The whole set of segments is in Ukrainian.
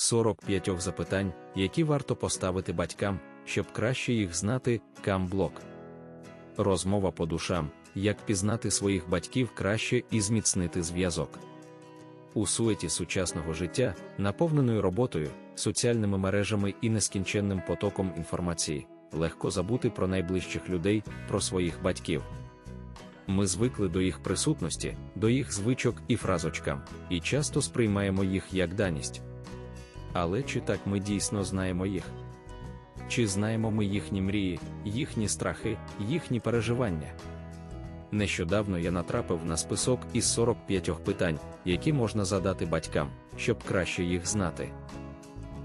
45 запитань, які варто поставити батькам, щоб краще їх знати. Камблок. Розмова по душам, як пізнати своїх батьків краще і зміцнити зв'язок. У суеті сучасного життя, наповненою роботою, соціальними мережами і нескінченним потоком інформації, легко забути про найближчих людей, про своїх батьків. Ми звикли до їх присутності, до їх звичок і фразочкам, і часто сприймаємо їх як даність. Але чи так ми дійсно знаємо їх? Чи знаємо ми їхні мрії, їхні страхи, їхні переживання? Нещодавно я натрапив на список із 45 питань, які можна задати батькам, щоб краще їх знати.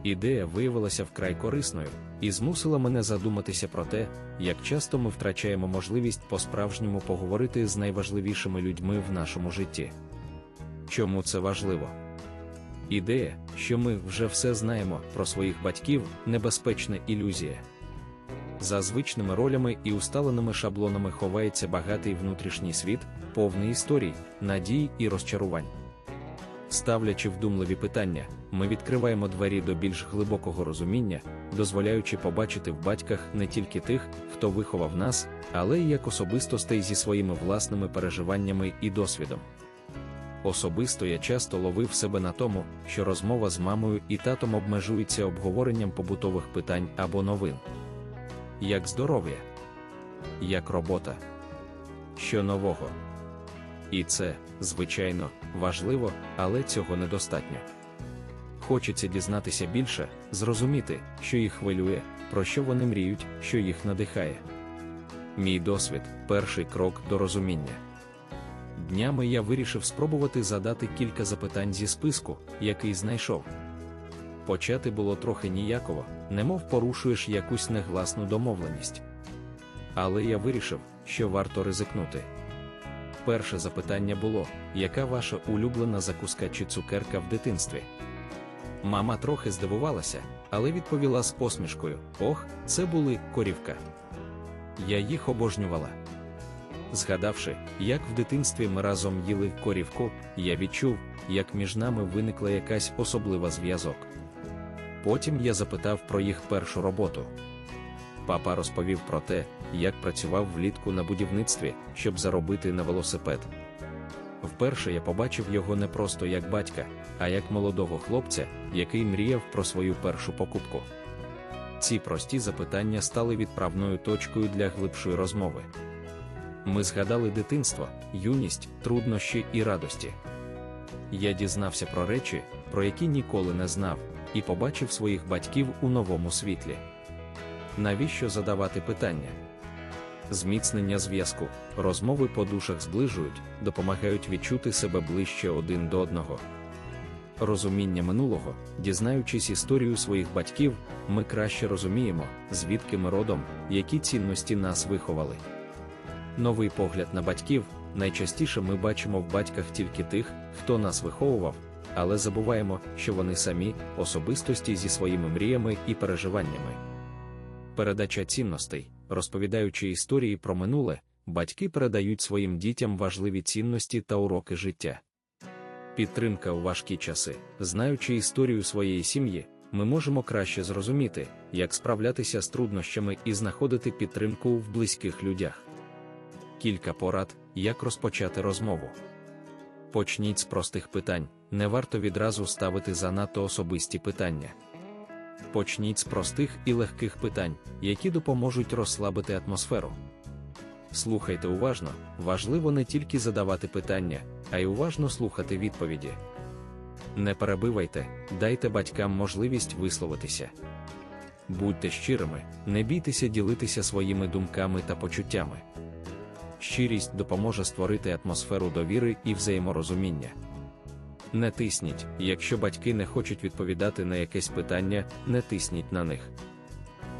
Ідея виявилася вкрай корисною і змусила мене задуматися про те, як часто ми втрачаємо можливість по-справжньому поговорити з найважливішими людьми в нашому житті. Чому це важливо? Ідея, що ми вже все знаємо про своїх батьків, небезпечна ілюзія. За звичними ролями і усталеними шаблонами ховається багатий внутрішній світ, повний історій, надій і розчарувань. Ставлячи вдумливі питання, ми відкриваємо двері до більш глибокого розуміння, дозволяючи побачити в батьках не тільки тих, хто виховав нас, але й як особистостей зі своїми власними переживаннями і досвідом. Особисто я часто ловив себе на тому, що розмова з мамою і татом обмежується обговоренням побутових питань або новин. Як здоров'я, як робота, що нового. І це, звичайно, важливо, але цього недостатньо. Хочеться дізнатися більше, зрозуміти, що їх хвилює, про що вони мріють, що їх надихає. Мій досвід перший крок до розуміння. Днями я вирішив спробувати задати кілька запитань зі списку, який знайшов. Почати було трохи ніяково, немов порушуєш якусь негласну домовленість. Але я вирішив, що варто ризикнути. Перше запитання було: яка ваша улюблена закуска чи цукерка в дитинстві? Мама трохи здивувалася, але відповіла з посмішкою: Ох, це були корівка. Я їх обожнювала. Згадавши, як в дитинстві ми разом їли корівку, я відчув, як між нами виникла якась особлива зв'язок. Потім я запитав про їх першу роботу. Папа розповів про те, як працював влітку на будівництві, щоб заробити на велосипед. Вперше я побачив його не просто як батька, а як молодого хлопця, який мріяв про свою першу покупку. Ці прості запитання стали відправною точкою для глибшої розмови. Ми згадали дитинство, юність, труднощі і радості. Я дізнався про речі, про які ніколи не знав, і побачив своїх батьків у новому світлі. Навіщо задавати питання? Зміцнення зв'язку, розмови по душах зближують, допомагають відчути себе ближче один до одного. Розуміння минулого, дізнаючись історію своїх батьків, ми краще розуміємо, звідки ми родом, які цінності нас виховали. Новий погляд на батьків найчастіше ми бачимо в батьках тільки тих, хто нас виховував, але забуваємо, що вони самі особистості зі своїми мріями і переживаннями. Передача цінностей, розповідаючи історії про минуле, батьки передають своїм дітям важливі цінності та уроки життя. Підтримка у важкі часи, знаючи історію своєї сім'ї, ми можемо краще зрозуміти, як справлятися з труднощами і знаходити підтримку в близьких людях. Кілька порад, як розпочати розмову. Почніть з простих питань, не варто відразу ставити занадто особисті питання. Почніть з простих і легких питань, які допоможуть розслабити атмосферу. Слухайте уважно, важливо не тільки задавати питання, а й уважно слухати відповіді. Не перебивайте, дайте батькам можливість висловитися. Будьте щирими, не бійтеся ділитися своїми думками та почуттями. Щирість допоможе створити атмосферу довіри і взаєморозуміння. Не тисніть, якщо батьки не хочуть відповідати на якесь питання, не тисніть на них.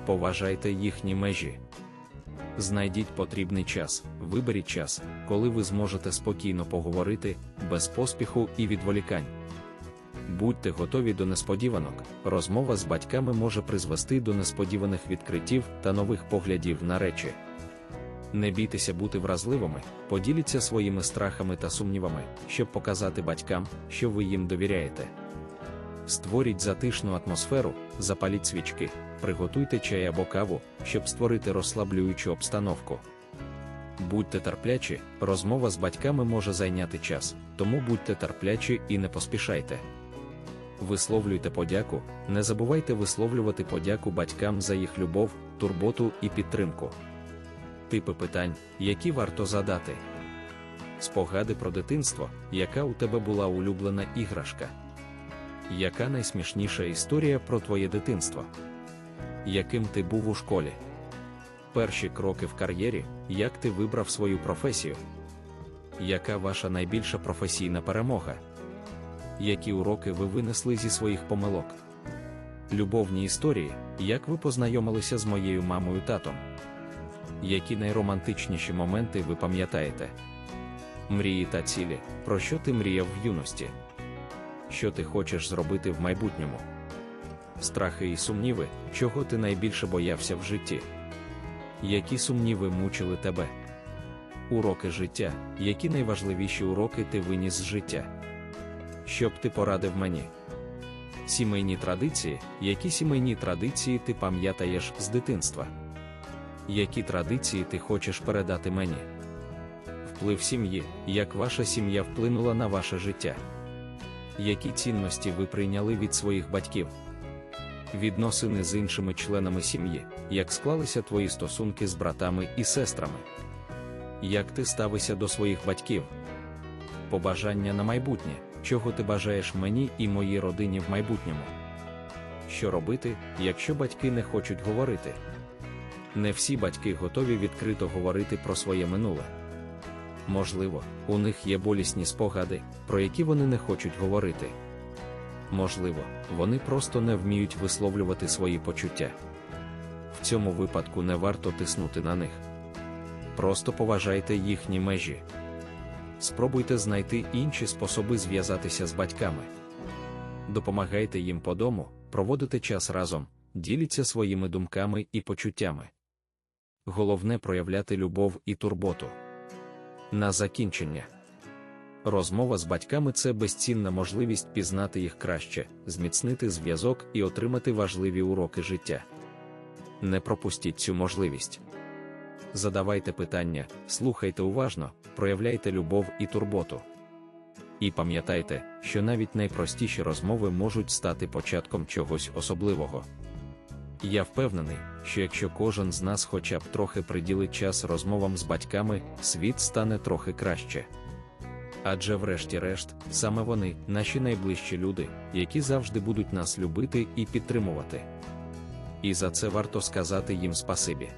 Поважайте їхні межі. Знайдіть потрібний час, виберіть час, коли ви зможете спокійно поговорити, без поспіху і відволікань. Будьте готові до несподіванок, розмова з батьками може призвести до несподіваних відкриттів та нових поглядів на речі. Не бійтеся бути вразливими, поділіться своїми страхами та сумнівами, щоб показати батькам, що ви їм довіряєте. Створіть затишну атмосферу, запаліть свічки, приготуйте чай або каву, щоб створити розслаблюючу обстановку. Будьте терплячі, розмова з батьками може зайняти час, тому будьте терплячі і не поспішайте. Висловлюйте подяку, не забувайте висловлювати подяку батькам за їх любов, турботу і підтримку. Типи питань, які варто задати. Спогади про дитинство, яка у тебе була улюблена іграшка. Яка найсмішніша історія про твоє дитинство? Яким ти був у школі? Перші кроки в кар'єрі, як ти вибрав свою професію? Яка ваша найбільша професійна перемога? Які уроки ви винесли зі своїх помилок? Любовні історії, як ви познайомилися з моєю мамою татом? Які найромантичніші моменти ви пам'ятаєте? Мрії та цілі, про що ти мріяв в юності? Що ти хочеш зробити в майбутньому? Страхи і сумніви, чого ти найбільше боявся в житті? Які сумніви мучили тебе? Уроки життя, які найважливіші уроки ти виніс з життя? Що б ти порадив мені? Сімейні традиції, які сімейні традиції ти пам'ятаєш з дитинства? Які традиції ти хочеш передати мені? Вплив сім'ї, як ваша сім'я вплинула на ваше життя? Які цінності ви прийняли від своїх батьків? Відносини з іншими членами сім'ї, як склалися твої стосунки з братами і сестрами? Як ти ставишся до своїх батьків? Побажання на майбутнє, чого ти бажаєш мені і моїй родині в майбутньому? Що робити, якщо батьки не хочуть говорити? Не всі батьки готові відкрито говорити про своє минуле. Можливо, у них є болісні спогади, про які вони не хочуть говорити. Можливо, вони просто не вміють висловлювати свої почуття. В цьому випадку не варто тиснути на них. Просто поважайте їхні межі. Спробуйте знайти інші способи зв'язатися з батьками. Допомагайте їм по дому, проводите час разом, діліться своїми думками і почуттями. Головне проявляти любов і турботу. На закінчення. Розмова з батьками це безцінна можливість пізнати їх краще, зміцнити зв'язок і отримати важливі уроки життя. Не пропустіть цю можливість. Задавайте питання, слухайте уважно, проявляйте любов і турботу. І пам'ятайте, що навіть найпростіші розмови можуть стати початком чогось особливого. Я впевнений, що якщо кожен з нас хоча б трохи приділить час розмовам з батьками, світ стане трохи краще. Адже, врешті-решт, саме вони, наші найближчі люди, які завжди будуть нас любити і підтримувати. І за це варто сказати їм спасибі.